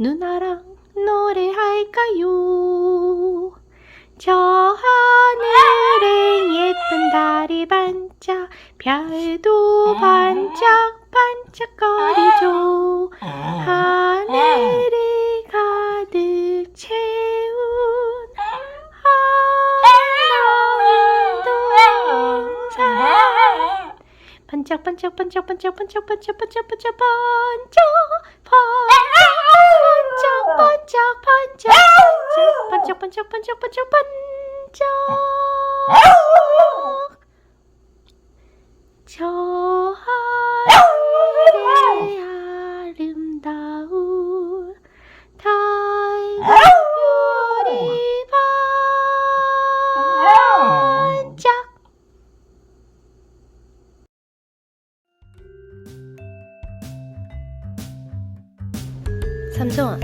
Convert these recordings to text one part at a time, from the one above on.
누나랑 노래할까요? 저 하늘에 예쁜 달이 반짝 별도 반짝 반짝거리죠. 하 반짝 반짝 반짝 반짝 반짝 반짝 반짝 반짝 반짝 반짝 반짝 반짝 반짝 반짝 반짝 반짝 반짝 저 하늘 삼손,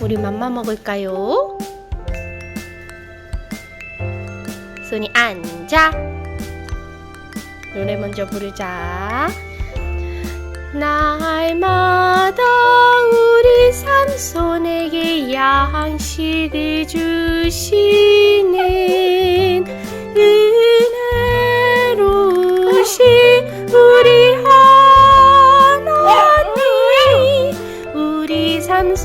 우리 맘마 먹을까요? 손이 앉아. 노래 먼저 부르자. 날마다 우리 삼손에게 양식을 주시 더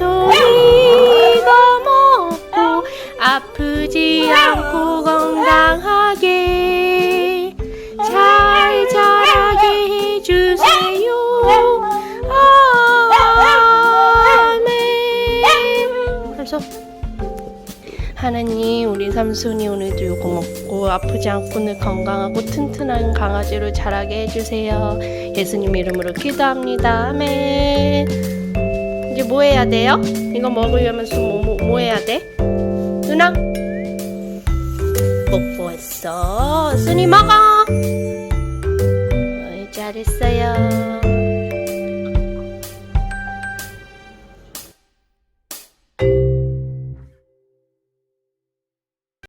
먹고 아프지 않고 건강하게 잘 자라게 해주세요. 아멘. 삼손 하나님 우리 삼손이 오늘도 요거 먹고 아프지 않고 늘 건강하고 튼튼한 강아지로 자라게 해주세요. 예수님 이름으로 기도합니다. 아멘 뭐 해야 돼요? 이거 먹으려면 뭐, 뭐, 뭐 해야 돼? 누나? 먹고 왔어. 순이 먹어.